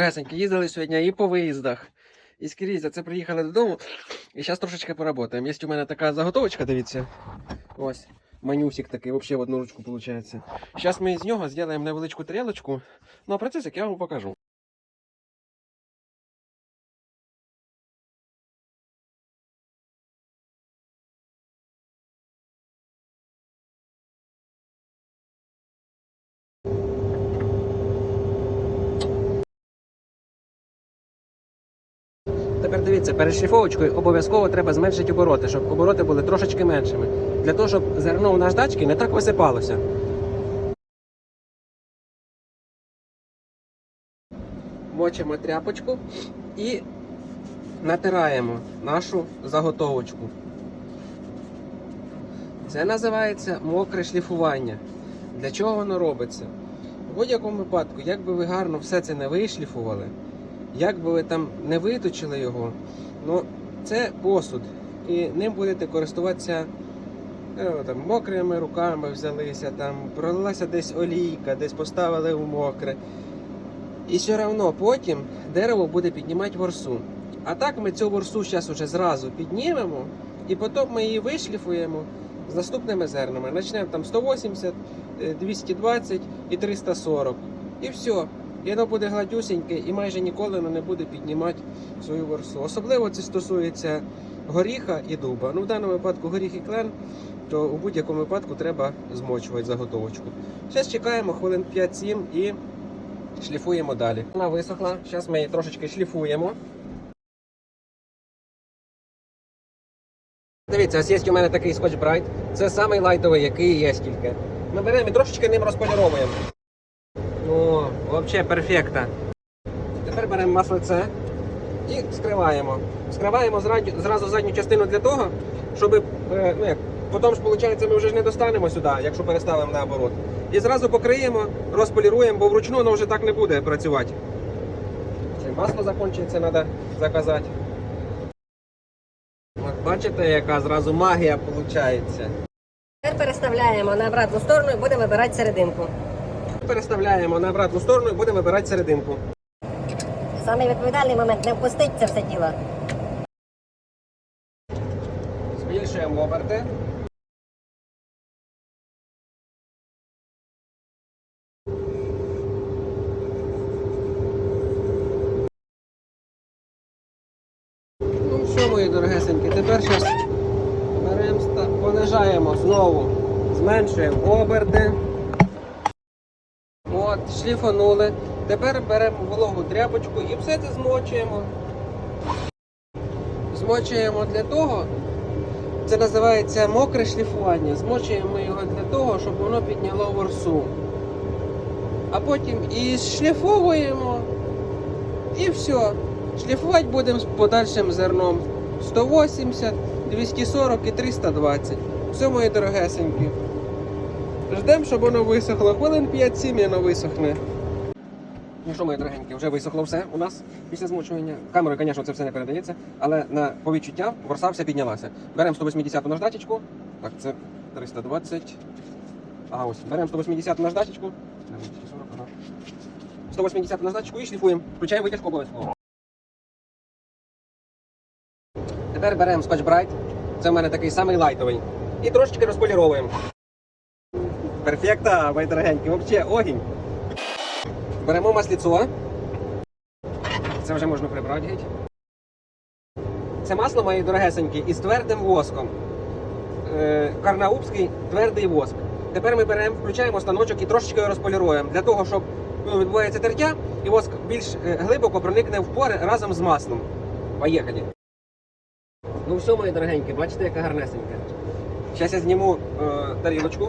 Гесеньки, їздили сьогодні і по виїздах, і скрізь. за це приїхали додому. І зараз трошечки поработаємо. Є у мене така заготовочка, дивіться. Ось. Манюсик такий, взагалі в одну ручку виходить. Зараз ми з нього зробимо невеличку тарілочку. Ну а процесик я вам покажу. Тепер дивіться, перед шліфовочкою обов'язково треба зменшити обороти, щоб обороти були трошечки меншими. Для того, щоб зерно у наждачки не так висипалося. Мочимо тряпочку і натираємо нашу заготовочку. Це називається мокре шліфування. Для чого воно робиться? У будь-якому випадку, як би ви гарно все це не вишліфували, як би ви там не виточили його, ну це посуд. І ним будете користуватися е, там, мокрими руками взялися, там пролилася десь олійка, десь поставили в мокре. І все одно потім дерево буде піднімати ворсу. А так ми цю ворсу зараз уже зразу піднімемо, і потім ми її вишліфуємо з наступними зернами. Почнемо там 180, е, 220 і 340. І все. І воно буде гладюсеньке і майже ніколи не буде піднімати свою ворсу. Особливо це стосується горіха і дуба. Ну, в даному випадку горіх і клен, то у будь-якому випадку треба змочувати заготовочку. Зараз чекаємо хвилин 5-7 і шліфуємо далі. Вона висохла, зараз ми її трошечки шліфуємо. Дивіться, ось є у мене такий скотч Bright. Це самий лайтовий, який є тільки. Ми беремо і трошечки ним розполіровуємо. Взагалі перфекта. Тепер беремо маслице і скриваємо. Скриваємо зразу, задню частину для того, щоб, е, ну як, потім ж, виходить, ми вже ж не достанемо сюди, якщо переставимо наоборот. І зразу покриємо, розполіруємо, бо вручну воно вже так не буде працювати. Масло закінчується, треба заказати. От бачите, яка зразу магія виходить. Тепер переставляємо на обратну сторону і будемо вибирати серединку. Переставляємо на обратну сторону і будемо вибирати серединку. Самий відповідальний момент не впустить це все діло. Збільшуємо оберти. Ну що, мої дорогесенькі, тепер щас беремо, понижаємо знову, зменшуємо оберти. Шліфанули. Тепер беремо вологу тряпочку і все це змочуємо. Змочуємо для того, це називається мокре шліфування. Змочуємо його для того, щоб воно підняло ворсу. А потім і шліфовуємо. І все. Шліфувати будемо з подальшим зерном 180, 240 і 320. Все, мої дорогесенькі. Ждемо, щоб воно висохло. Хвилин 5-7 і воно висохне. Ну що, мої дорогенькі, вже висохло все у нас після змочування. Камерою, звісно, це все не передається, але на по відчуттям ворса вся піднялася. Беремо 180 наждачечку. Так, це 320. А ось. Беремо 180 наждачечку. 180 наждачечку і шліфуємо. Включаємо витяжку обов'язково. Тепер беремо Scotch Bright. Це в мене такий самий лайтовий. І трошечки розполіровуємо. Перфекта, мої дорогенькі, взагалі огінь. Беремо масліцо. Це вже можна прибрати геть. Це масло мої дорогесенькі із твердим воском. Е, Карнаубський твердий воск. Тепер ми беремо, включаємо станочок і трошечки розполіруємо. Для того, щоб ну, відбувається тертя, і воск більш е, глибоко проникне в пори разом з маслом. Поїхали. Ну все, мої дорогенькі, бачите, яка гарнесенька. Зараз я зніму е, тарілочку.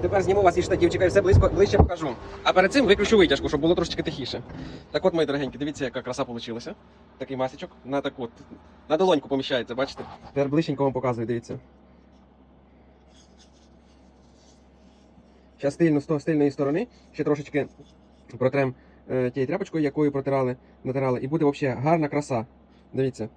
Тепер зніму вас із штативчика і все близько, ближче покажу. А перед цим виключу витяжку, щоб було трошечки тихіше. Так от, мої дорогенькі, дивіться, яка краса вийшла. Такий масичок на таку от, на долоньку поміщається, бачите? Тепер ближченько вам показую, дивіться. Зараз стильно, з того стильної сторони ще трошечки протрем е, тією тряпочкою, якою протирали, натирали, і буде взагалі гарна краса. Дивіться.